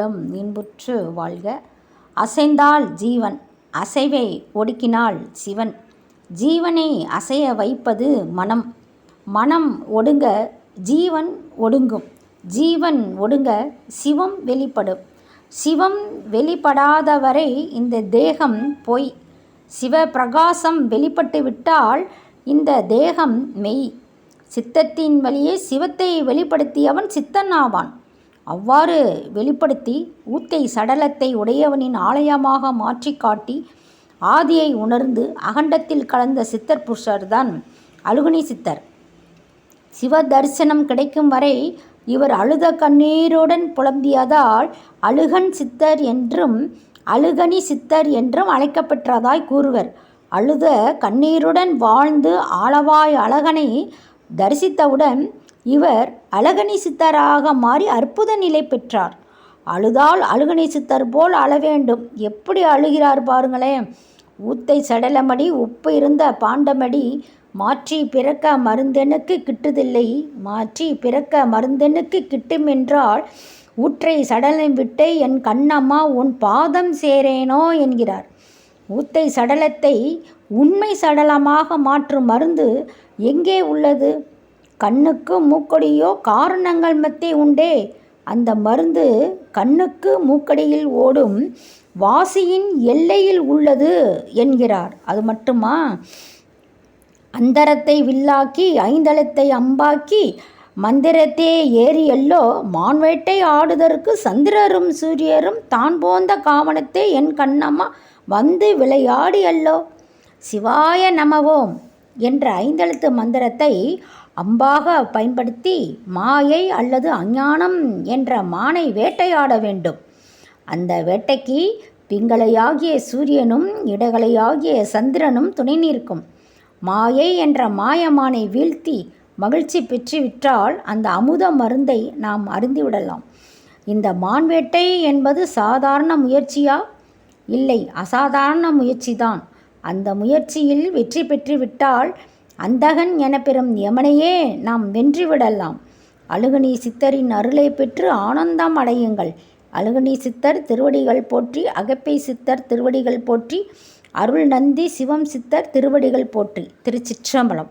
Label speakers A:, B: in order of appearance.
A: உளம் இன்புற்று வாழ்க. அசைந்தால் ஜீவன் அசைவை ஒடுக்கினால் சிவன். ஜீவனை அசைய வைப்பது மனம். மனம் ஒடுங்க ஜீவன் ஒடுங்கும். ஜீவன் ஒடுங்க சிவம் வெளிப்படும். சிவம் வெளிப்படாதவரை இந்த தேகம் பொய். சிவபிரகாசம் வெளிப்பட்டு விட்டால் இந்த தேகம் மெய். சித்தத்தின் வழியே சிவத்தை வெளிப்படுத்தியவன் சித்தன் ஆவான். அவ்வாறு வெளிப்படுத்தி ஊத்தை சடலத்தை உடையவனின் ஆலயமாக மாற்றி காட்டி ஆதியை உணர்ந்து அகண்டத்தில் கலந்த சித்தர் புருஷர்தான் அழுகுனி சித்தர். சிவ தரிசனம் கிடைக்கும் வரை இவர் அழுத கண்ணீருடன் புலம்பியதால் அழுகன் சித்தர் என்றும் அழுகனி சித்தர் என்றும் அழைக்கப்பெற்றதாய் கூறுவர். அழுத கண்ணீருடன் வாழ்ந்து ஆளவாய் அழகனை தரிசித்தவுடன் இவர் அழகணி சித்தராக மாறி அற்புத நிலை பெற்றார். அழுதால் அழுகனி சித்தர் போல் அழ வேண்டும். எப்படி அழுகிறார் பாருங்களேன். ஊத்தை சடலமடி உப்பு இருந்த பாண்டமடி மாற்றி பிறக்க மருந்தெனுக்கு கிட்டுதில்லை. மாற்றி பிறக்க மருந்தெனுக்கு கிட்டுமென்றால் ஊற்றை சடலம் விட்டே என் கண்ணம்மா உன் பாதம் சேரேனோ என்கிறார். ஊத்தை சடலத்தை உண்மை சடலமாக மாற்றும் மருந்து எங்கே உள்ளது? கண்ணுக்கு மூக்கடியோ காரணங்கள் மத்தே உண்டே. அந்த மருந்து கண்ணுக்கு மூக்கடியில் ஓடும் வாசியின் எல்லையில் உள்ளது என்கிறார். அது மட்டுமா? அந்தரத்தை வில்லாக்கி ஐந்தளத்தை அம்பாக்கி மந்திரத்தே ஏறியல்லோ மான்வேட்டை ஆடுதற்கு சந்திரரும் சூரியரும் தான் போந்த காவனத்தை என் கண்ணம்மா வந்து விளையாடி அல்லோ சிவாய நமவோம். என்ற ஐந்தெழுத்து மந்திரத்தை அம்பாக பயன்படுத்தி மாயை அல்லது அஞ்ஞானம் என்ற மானை வேட்டையாட வேண்டும். அந்த வேட்டைக்கு பிங்களையாகிய சூரியனும் இடகளையாகிய சந்திரனும் துணை நிற்கும். மாயை என்ற மாயமானை வீழ்த்தி மகிழ்ச்சி பெற்றுவிட்டால் அந்த அமுத மருந்தை நாம் அருந்திவிடலாம். இந்த மான்வேட்டை என்பது சாதாரண முயற்சியா? இல்லை அசாதாரண முயற்சிதான். அந்த முயற்சியில் வெற்றி பெற்றுவிட்டால் அந்தகன் எனப்பெறும் யமனையே நாம் வென்றுவிடலாம். அழுகனி சித்தரின் அருளை பெற்று ஆனந்தம் அடையுங்கள். அழுகனி சித்தர் திருவடிகள் போற்றி அகப்பை சித்தர் திருவடிகள் போற்றி அருள் நந்தி சிவம் சித்தர் திருவடிகள் போற்றி. திருச்சிற்றம்பலம்.